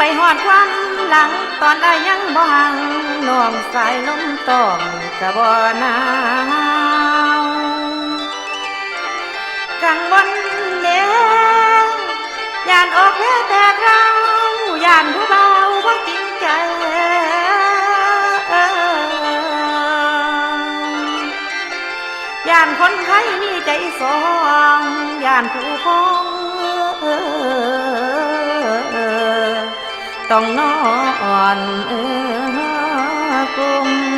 ไปหอดควันหลังตอนได้ยังบ่หังน้องสายลมตอมกะบ่นาวกังวลเด้ยานออกแพ้แต่เรายานผู้เบาบ่จริงใจย่านคนไข้มีใจสองย่านผู้คง ต้องนอนเออกุม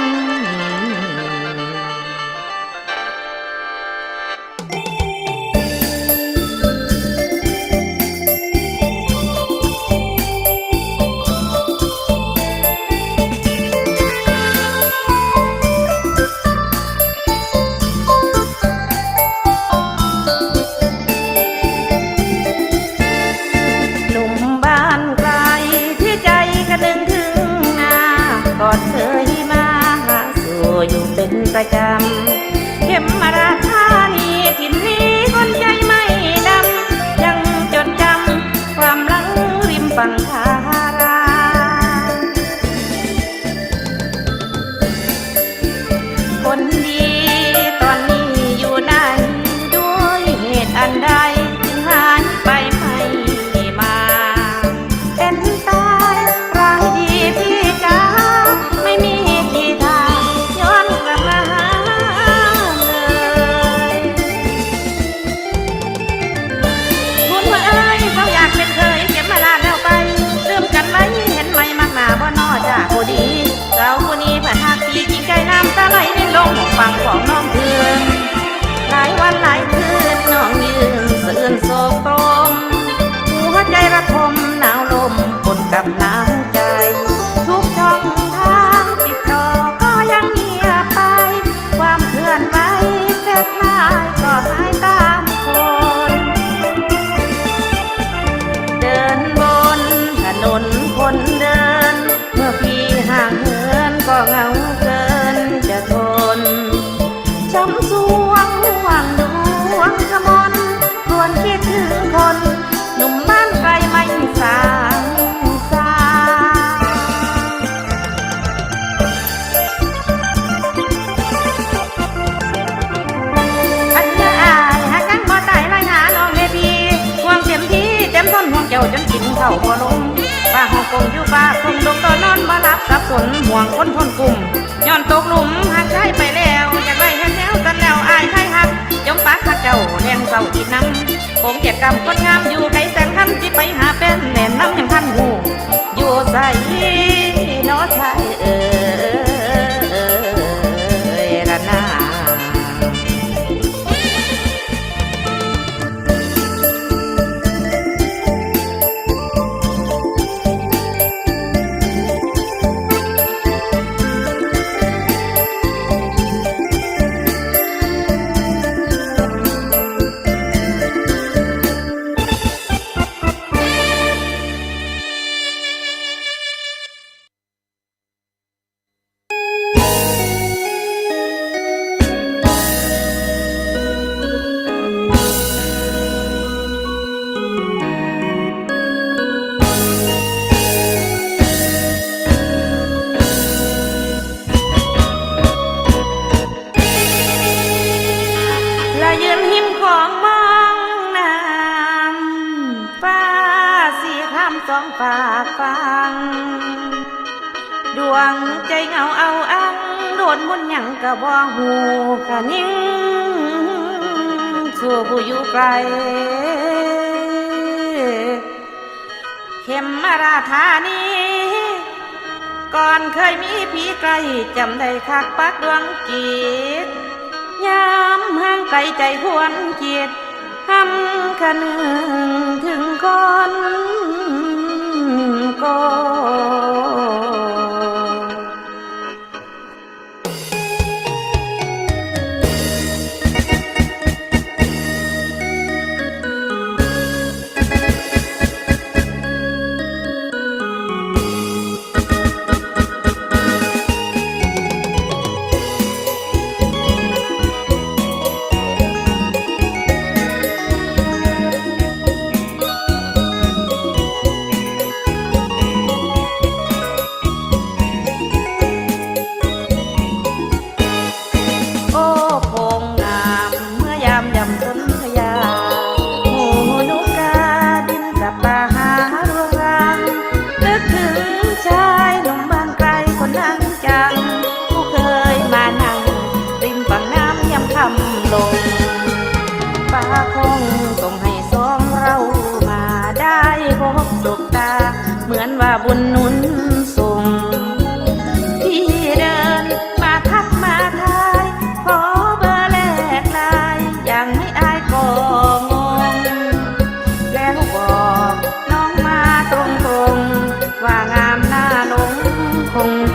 เล็กาจนกินข้าวลงป้าหองกงอยู่ป่าคงดงตัวนอนมาหลับสับสนห่วงคนทนกลุ่มย้อนตกหลุมหักใจไปแล้วจากไรเห็นแล้วกันแล้วอายใครหักจมปากหักเจ้าแรงเศร้าที่น้ำผมเก็บกำคนงามอยู่ไกลแสงคันจิไปหาเป็นแน่นน้ำยังทันหูอยู่ใส่ องฝากฟัง ดวงใจเงาเอาอัง โดนบนหยังกะบ่หูกะนิ่งสู่ผู้อยู่ไกลเข็มมาราธานีก่อนเคยมีผีไกลจำได้คักปักดวงจิตยามห่างไกลใจควรจิตทำคะนึงถึงคน ก็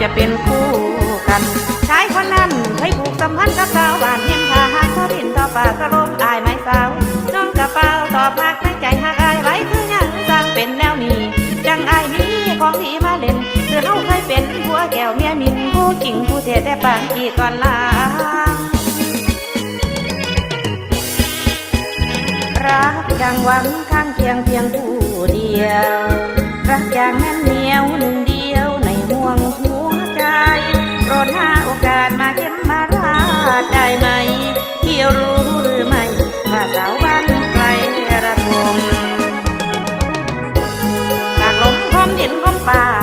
จะเป็นคู่กัน ชายคนนั้นเคยผูกสัมพันธ์กับสาวบ้านเฮียงทาหากเขาดินต่อป่ากระลมอายไหมสาวน้องกระเป๋าตอบหักในใจหักอายไว้คือยังสร้างเป็นแนวนี้จังอายมีของดีมาเล่นคือเฮาเคยเป็นผัวแก้วเมียมินผู้จริงผู้เท่แต่ปางกี่ก่อนลารักอย่างหวังข้างเคียงเพียงผู้เดียว รักอย่างแน่ ร